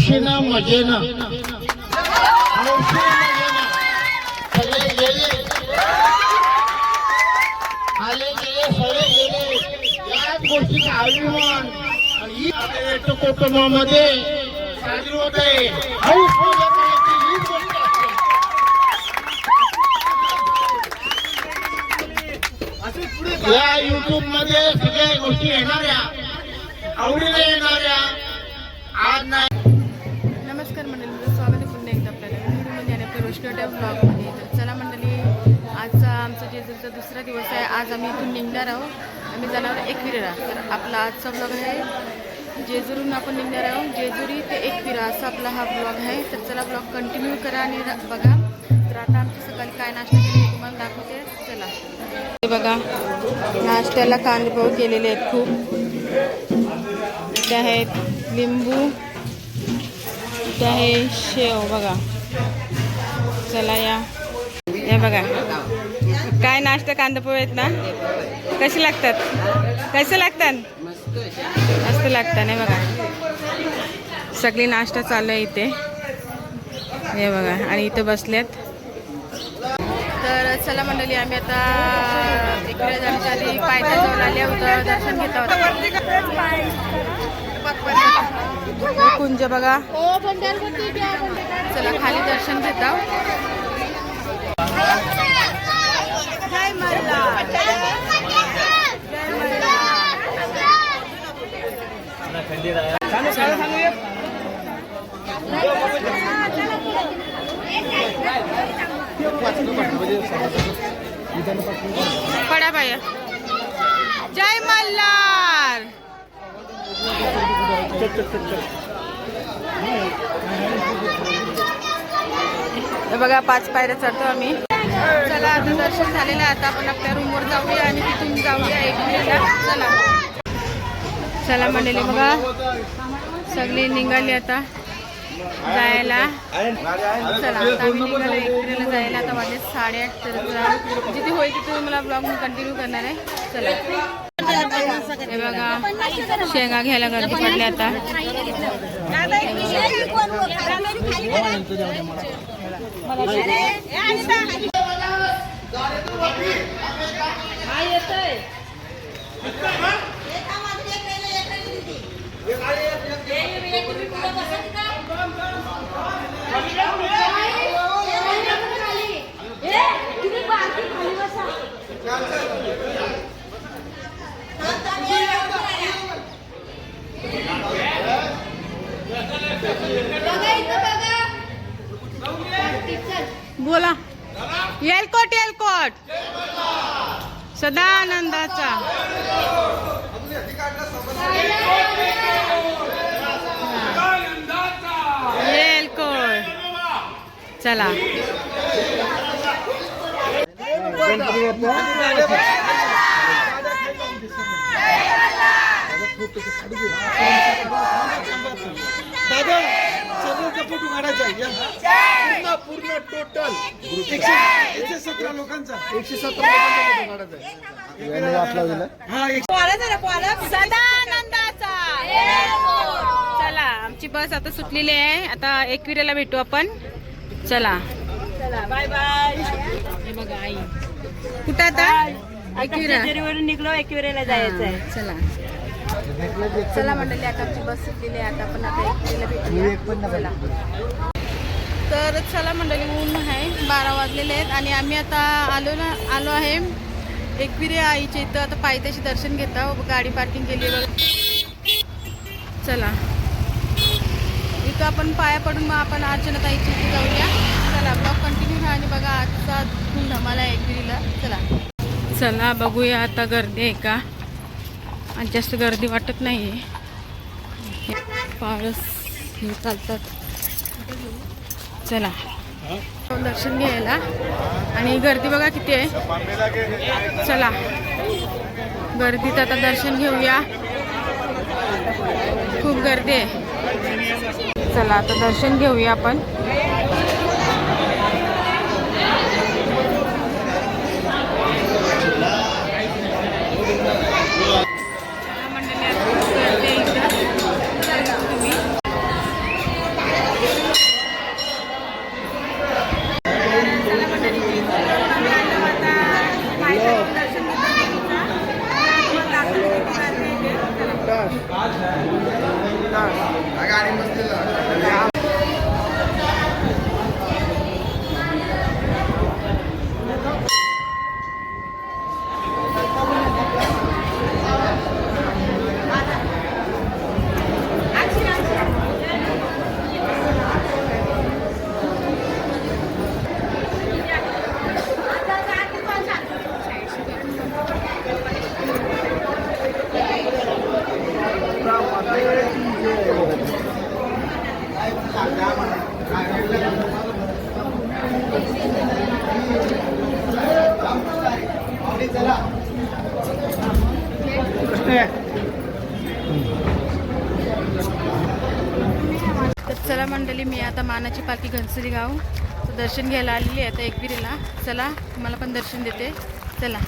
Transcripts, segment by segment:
युट्यूबमध्ये हौशीनं मजेनं. सगळे गेले. आले गेले सगळे गेले. याच गोष्टीचा अभिमान. आणि कुटुंबामध्ये साजरी होत आहे. हौस हीच गोष्ट या युट्यूबमध्ये सगळ्या गोष्टी येणाऱ्या. आवडीने येणाऱ्या. व्हिडिओमध्ये ब्लॉगमध्ये. तर चला मंडळी आजचा आमचा जेजूरचा दुसरा दिवस आहे आज आम्ही इथून निघणार आहोत. आम्ही जाणार एकविरा. तर आपला आजचा ब्लॉग आहे जेजुरून आपण निघणार आहोत. जेजुरी ते एकविरा असा आपला हा ब्लॉग आहे. तर चला ब्लॉग कंटिन्यू करा आणि बघा. तर आता आमची सकाळी काय नाश्ता केली तुम्हाला दाखवते. चला. हे बघा नाश्त्याला कांदेपोहे केलेले आहेत खूप. ते आहेत लिंबू. इथे आहे शेव बघा. चला या. हे बघा. काय नाश्ता कांदा पोहे आहेत ना? कसे लागतात? कसे लागतात? मस्त लागतात हे बघा. सगळी नाश्ता चालू आहे इथे. हे बघा आणि इथं बसल्यात तर चला मंडळी आम्ही आता इकडे जाण्याच्या आधी पायथ्या जाऊन आले होतं दर्शन घेत आहोत कुंज बघा. चला खाली दर्शन घेत जय पडा बाया. जय मल्हार हे बघा पाच पायऱ्या चढतो आम्ही. चला आता दर्शन झालेलं आहे. आता आपण आपल्या रूमवर जाऊया आणि तिथून जाऊया एकविरेला चला. चला म्हणलेले बघा. सगळी निघाली आता जायला. चला आता आम्ही निघालो एकविरेला जायला. आता माझे साडेआठ तर जिथे होईल तिथे मला ब्लॉग मी कंटिन्यू करणार आहे. चला. हे बघा शेंगा घ्यायला गर्दी पडली आता. बोला. येलकोट येलकोट. सदानंदाचा. येलकोट. चला. दादा सगळ्यांचा फोटो काढायचा आहे या. पूर्ण पूर्ण टोटल एकशे एकशे सतरा लोकांचा. एकशे सतरा लोकांचा फोटो काढायचा आहे. हा एकशे सदानंदाचा. चला आमची बस आता सुटलेली आहे. आता एकविरेला भेटू आपण. चला. चला बाय बाय हे बघा आई. कुठं आता? एकविरा जेजुरीवरून निघलो एकविरेला जायचं आहे चला. चला मंडळी आता आमची बस सुटलेली आहे. आता आपण आता एकविरेला भेटूया. चला. तर चला मंडळी ऊन आहे. बारा वाजलेले आहेत. आणि आम्ही आता आलो ना आलो आहे एकविरे आईच्या इथं. आता पायथ्याशी दर्शन घेता गाडी पार्किंग केली बघा. चला. इथं आपण पाया पडून मग आपण अर्चना ताईची इथे जाऊया. चला ब्लॉग कंटिन्यू राहा आणि बघा आजचा धमाला आहे एकविरीला. चला. चला बघूया आता गर्दी आहे का? आज जास्त गर्दी वाटत नाही आहे पाळस हे चालतात. चला. दर्शन घ्यायला. आणि गर्दी बघा किती आहे. चला. गर्दीत आता दर्शन घेऊया. खूप गर्दी आहे. चला आता दर्शन घेऊया आपण चला मंडळी, आता खूप गर्दी आहे इथं. चला तुम्ही तर चला मंडळी मी आता मानाची गाव तर दर्शन घ्यायला आलेली आहे आता एकविरीला. चला तुम्हाला पण दर्शन देते. चला.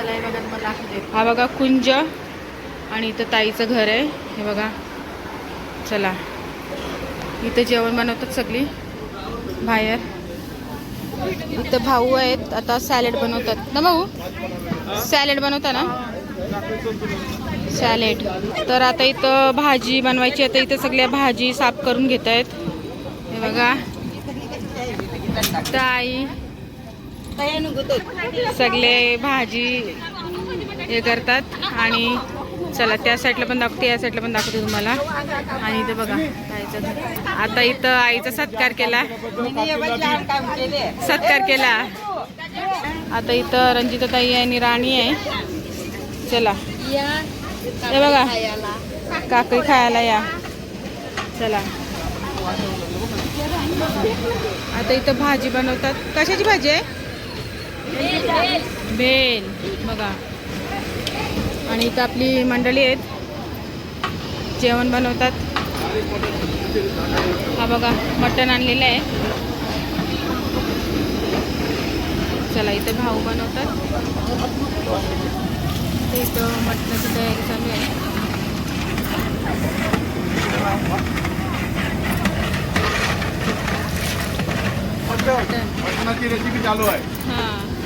चला हे बघा हा बघा कुंज आणि इथं ताईचं घर आहे. हे बघा चला. इथं जेवण बनवतात सगळी बाहेर. इथं भाऊ आहेत आता सॅलेड बनवतात. ना भाऊ? सॅलेड बनवता ना? सॅलेड. तर आता इथं भाजी बनवायची आता इथं सगळ्या भाजी साफ करून घेत आहेत हे बघा. ताई. सगळे भाजी हे करतात आणि चला त्या साईडला पण दाखवते या साईडला पण दाखवते तुम्हाला. आणि इथं बघा आता इथं आईचा सत्कार केला. सत्कार केला. आता इथं रंजिता ताई आणि राणी आहे. चला. हे बघा. काकडी खायला या. चला. आता इथं भाजी बनवतात. कशाची भाजी आहे? भेल बघा. आणि इथं आपली मंडळी आहेत. जेवण बनवतात. हा बघा मटण आणलेलं आहे. चला इथं भाऊ बनवतात. ते इथं मटणाची तयारी चालू आहे. मटण. मटणाची रेसिपी चालू आहे. हां.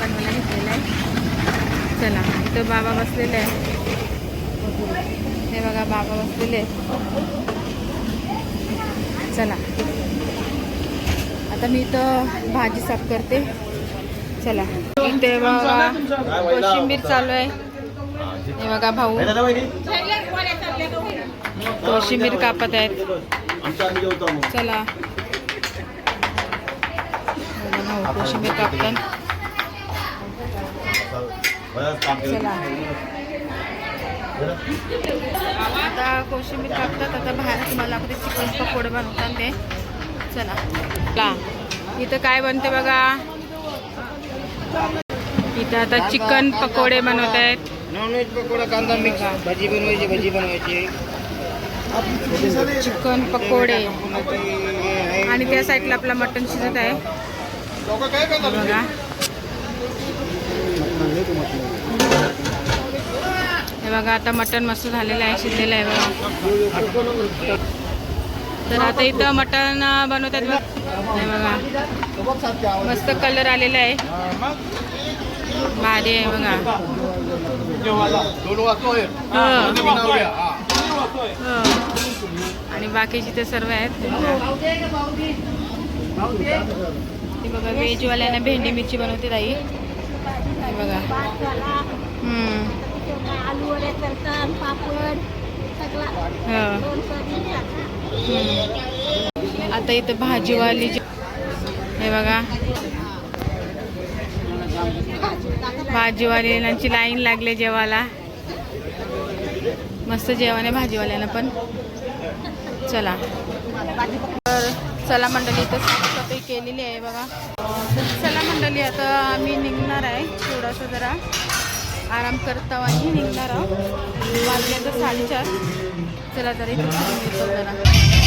बनवायला घेतलेलं आहे चला इथं बाबा बसलेले आहे हे बघा बाबा बसलेले चला. आता मी इथं भाजी साफ करते. चला. इथे बघा कोशिंबीर चालू आहे. हे बघा भाऊ. कोशिंबीर कापत आहेत. चला. कोशिंबीर चला आता कोशिंबीर कापतात आता बाहेर तुम्हाला दाखवते चिकन पकोडे बनवतात ते. चला. ला इथं काय बनते बघा? इथं आता चिकन पकोडे बनवत आहेत नॉनव्हेज पकोडा कांदा मिक्स भाजी बनवायची भाजी बनवायची. चिकन पकोडे. आणि त्या साईडला आपला मटण शिजत आहे. बघा. हे बघा आता मटण मस्त झालेलं आहे शिजलेलं आहे बघा. तर आता इथं मटण बनवतात बघ. हे बघा. मस्त कलर आलेला आहे. भारी आहे बघा. हो. हो. आणि बाकीची ते सर्व आहेत. हे बघा व्हेजवाल्यांना भेंडी मिरची बनवते ताई. हे बघा. आलू वडे करतात पापड आता इथं भाजीवाली हे बघा. भाजीवाल्यांची लाईन लागले जेवायला. मस्त जेवण आहे भाजीवाल्यांना पण. चला. तर चला मंडळी इथं साफसफाई केलेली आहे बघा. तर चला मंडळी आता आम्ही निघणार आहे थोडासा जरा. आराम करता आणि निघणार आहोत. वाजले तर साडेचार. चला जरा जरा.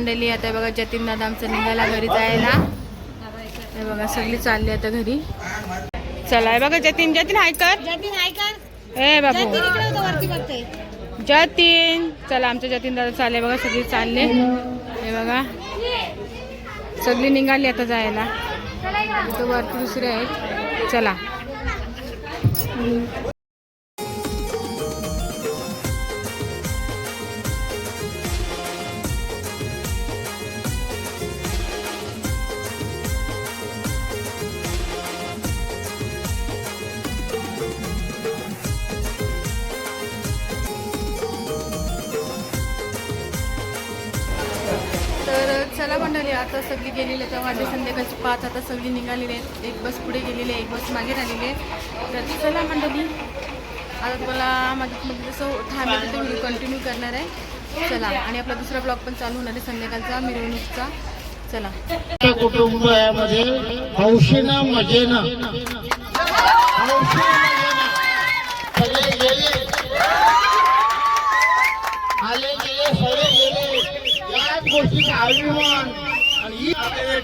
मंडळी आता बघा जतीन दादा आमचं निघाला घरी जायला. हे बघा सगळी चालली आता घरी. चला हे बघा जतीन जतीन ऐकर ए बाबू. जतीन चला आमचं जतीन दादा चालले बघा सगळी चालले. हे बघा. सगळी निघाली आता जायला. वरती दुसरे आहेत. चला. पाच आता निघालेली आहेत. एक बस पुढे गेलेली आहे एक बस मागे राहिलेली आहे. तर चला मंडळी आता तुम्हाला माझ्या मध्ये जसं थांबेल ते व्हिडिओ कंटिन्यू करणार आहे. चला आणि आपला दुसरा ब्लॉग पण चालू होणार आहे संध्याकाळचा मिरवणूकचा. चला. कुटुंबामध्ये हौशीनं मजेनं. सगळे गेले. आले गेले सगळे गेले. याच गोष्टीचा अभिमान. आणि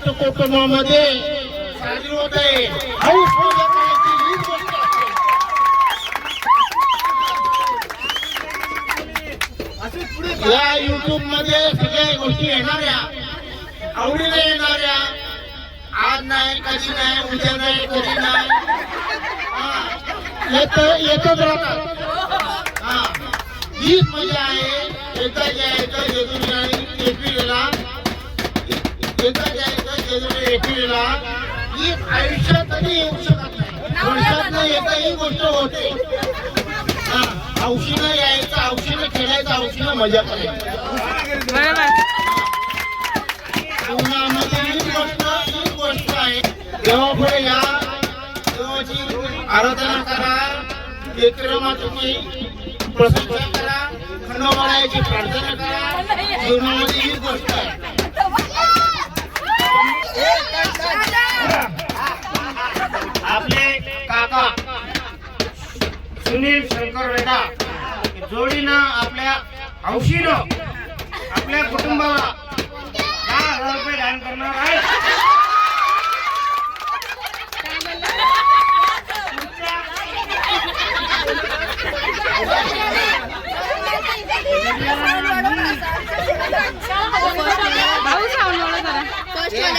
कुटुंबामध्ये साजरी होत आहे हौस मजा करायची हीच गोष्ट असते या युट्यूबमध्ये सगळ्या गोष्टी येणाऱ्या आवडीने येणाऱ्या आज नाही कधी नाही उद्या नाही कधी नाही. येत येतच राहतात. हा हीच मजा आहे. एकदा जायचं जेजुरी आणि एकविरेला एकदा जायचं जेजुरी एकविरेला ही आयुष्यात कधी येऊ शकत नाही. वर्षात एकदा ही गोष्ट होते. हा हौशीनं यायचं हौशीनं खेळायचं हौशीनं मजा करायची. जीवनामध्ये गोष्ट आहे. देवापुढे या देवाची आराधना करा विक्रमा तुम्ही प्रशंसा करा खंडोबाळाची प्रार्थना करा. जीवनामध्ये हीच गोष्ट आहे. सुनील शंकर रेडा जोडीनं आपल्या हौशीनं आपल्या कुटुंबाला दहा हजार रुपये दान करणार आहे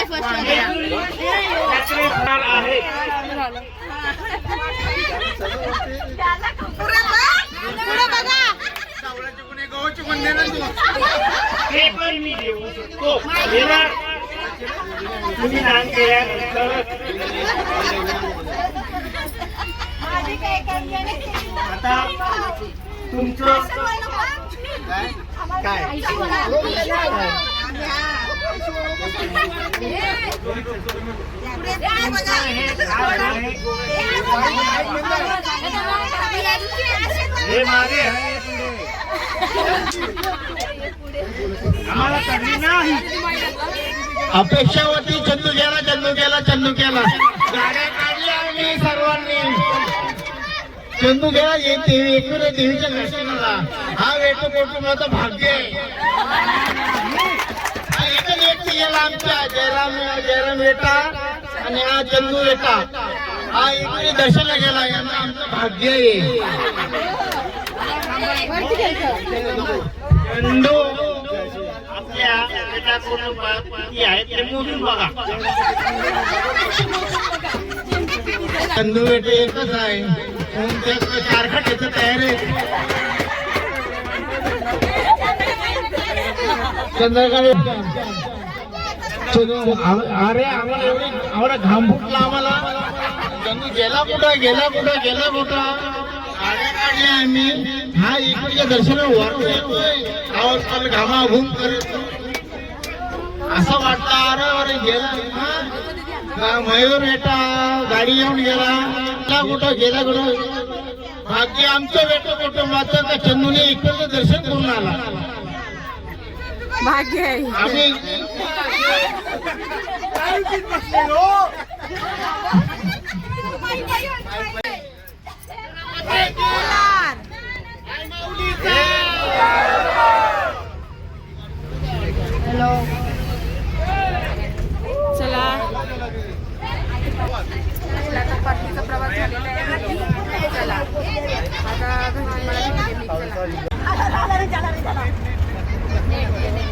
फर्स्ट आहे ते पण मी देऊ शकतो देणार तुम्ही दान केल्यानंतर आता तुमचं काय हे मागे आहे. आम्हाला कळली नाही. अपेक्षा होती चंदू गेला चंदू गेला चंदू गेला गाड्या काढल्या आम्ही सर्वांनी. चंदू गेला एकविरा देवीच्या दर्शनाला. हा वेटू कुटुंबाचं भाग्य आहे. गेला आमच्या जयराम जयराम वेटा आणि हा चंदू वेटा हा एकविरी दर्शनाला गेला यांना आमचं भाग्य आहे. चंदू आपल्या किती आहेत ते मोजून बघा. चंदू वेटे एकच आहे. म्हणून ते सारखं त्याचं तयार आहे. आ- अरे आम्हाला एवढी आम्हाला घाम फुटला आम्हाला. चंदू गेला कुठं गेला कुठं गेला कुठं? गाड्या काढल्या आम्ही. हा इकडच्या दर्शन वरून येतोय आवाज पण घामाघूम करत. असं वाटतं अरे अरे गेला मयूर बेटा गाडी येऊन गेला? गेला कुठं गेला कुठं? भाग्य आमचं बेटा कुटुंबाचं का चंदूने इकडचं दर्शन करून आला? भाग्य आहे. आम्ही चला. परतीचा प्रवास झालेला आहे चला. आता मला चला. やめてやめて。